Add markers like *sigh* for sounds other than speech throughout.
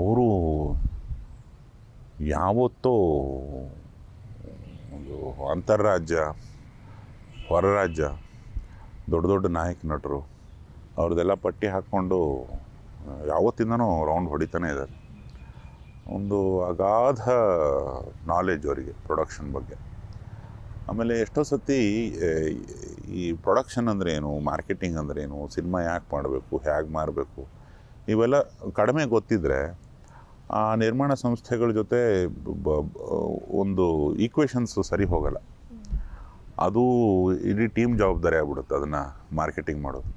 ಅವರು ಯಾವತ್ತೋ ಒಂದು ಅಂತಾರಾಜ್ಯ ಹೊರರಾಜ್ಯ, ದೊಡ್ಡ ದೊಡ್ಡ ನಾಯಕ ನಟರು, ಅವ್ರದ್ದೆಲ್ಲ ಪಟ್ಟಿ ಹಾಕ್ಕೊಂಡು ಯಾವತ್ತಿಂದನೂ ರೌಂಡ್ ಹೊಡಿತಾನೆ ಇದ್ದಾರೆ. ಒಂದು ಅಗಾಧ ನಾಲೆಜ್ ಅವರಿಗೆ ಪ್ರೊಡಕ್ಷನ್ ಬಗ್ಗೆ. ಆಮೇಲೆ ಎಷ್ಟೋ ಸತಿ ಈ ಪ್ರೊಡಕ್ಷನ್ ಅಂದರೆ ಏನು ಮಾರ್ಕೆಟಿಂಗ್ ಅಂದ್ರೇನು ಏನು ಸಿನಿಮಾ ಯಾಕೆ ಮಾಡಬೇಕು, ಹೇಗೆ ಮಾರಬೇಕು ಇವೆಲ್ಲ ಕಡಿಮೆ ಗೊತ್ತಿದ್ದರೆ ಆ ನಿರ್ಮಾಣ ಸಂಸ್ಥೆಗಳ ಜೊತೆ ಒಂದು ಈಕ್ವೇಷನ್ಸು ಸರಿ ಹೋಗಲ್ಲ. ಅದು ಇಡೀ ಟೀಮ್ ಜವಾಬ್ದಾರಿ ಆಗ್ಬಿಡುತ್ತೆ ಅದನ್ನು ಮಾರ್ಕೆಟಿಂಗ್ ಮಾಡೋದು.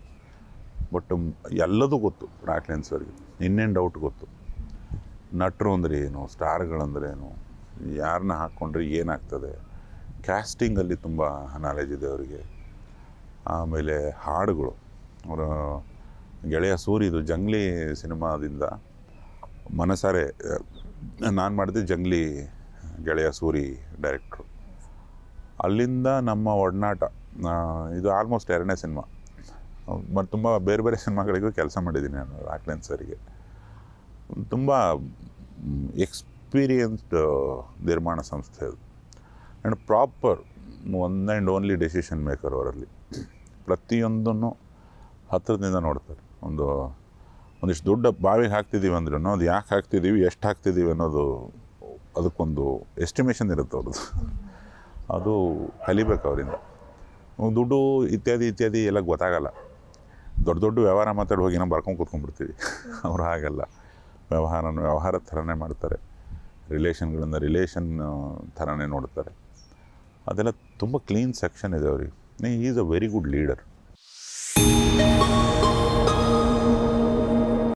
ಬಟ್ ಎಲ್ಲದೂ ಗೊತ್ತು ರಾಕ್ಲೆನ್ಸ್ ಅವ್ರಿಗೆ. ಇನ್ನೇನು ಡೌಟ್ ಗೊತ್ತು. ನಟರು ಅಂದರೆ ಏನು ಸ್ಟಾರ್ಗಳಂದ್ರೆ ಏನು ಯಾರನ್ನ ಹಾಕ್ಕೊಂಡ್ರೆ ಏನಾಗ್ತದೆ? ಕ್ಯಾಸ್ಟಿಂಗಲ್ಲಿ ತುಂಬ ನಾಲೆಜ್ ಇದೆ ಅವರಿಗೆ. ಆಮೇಲೆ ಹಾಡುಗಳು. ಅವರ ಗೆಳೆಯ ಸೂರಿದು ಜಂಗ್ಲಿ ಸಿನಿಮಾದಿಂದ ಮನಸಾರೆ ನಾನು ಮಾಡಿದೆ ಜಂಗ್ಲಿ ಗೆಳೆಯ ಸೂರಿ ಡೈರೆಕ್ಟ್ರು ಅಲ್ಲಿಂದ ನಮ್ಮ ಒಡನಾಟ ಇದು ಆಲ್ಮೋಸ್ಟ್ ಎರಡನೇ ಸಿನಿಮಾ. ಮತ್ತು ತುಂಬ ಬೇರೆ ಬೇರೆ ಸಿನಿಮಾಗಳಿಗೂ ಕೆಲಸ ಮಾಡಿದ್ದೀನಿ ನಾನು ರಾಕ್ಲೆನ್ ಸರಿಗೆ ತುಂಬ ಎಕ್ಸ್ಪೀರಿಯನ್ಸ್ಡ್ ನಿರ್ಮಾಣ ಸಂಸ್ಥೆ ಅದು. And proper one and only decision maker ಅವರಲ್ಲಿ. ಪ್ರತಿಯೊಂದನ್ನು ಹತ್ತಿರದಿಂದ ನೋಡ್ತಾರೆ. ಒಂದು, ಒಂದಿಷ್ಟು ದೊಡ್ಡ ಬಾವಿಗೆ ಹಾಕ್ತಿದ್ದೀವಿ ಅಂದ್ರೆ ಅದು ಯಾಕೆ ಹಾಕ್ತಿದ್ದೀವಿ ಎಷ್ಟು ಹಾಕ್ತಿದ್ದೀವಿ ಅನ್ನೋದು ಅದಕ್ಕೊಂದು ಎಸ್ಟಿಮೇಷನ್ ಇರುತ್ತೆ ಅವ್ರದ್ದು. ಅದು ಕಲಿಬೇಕು ಅವರಿಂದ. ದುಡ್ಡು ಇತ್ಯಾದಿ ಇತ್ಯಾದಿ ಎಲ್ಲ ಗೊತ್ತಾಗಲ್ಲ. ದೊಡ್ಡ ದೊಡ್ಡ ವ್ಯವಹಾರ ಮಾತಾಡಿ ಹೋಗಿ ನಾವು ಬರ್ಕೊಂಡು ಕೂತ್ಕೊಂಡ್ಬಿಡ್ತೀವಿ. *laughs* ಅವ್ರು ಹಾಗಲ್ಲ. ವ್ಯವಹಾರ ವ್ಯವಹಾರ ಥರನೇ ಮಾಡ್ತಾರೆ. ರಿಲೇಷನ್ಗಳಿಂದ ರಿಲೇಷನ್ ಥರನೇ ನೋಡ್ತಾರೆ. ಅದೆಲ್ಲ ತುಂಬ ಕ್ಲೀನ್ ಸೆಕ್ಷನ್ ಇದೆ ಅವ್ರಿಗೆ. Is a very good leader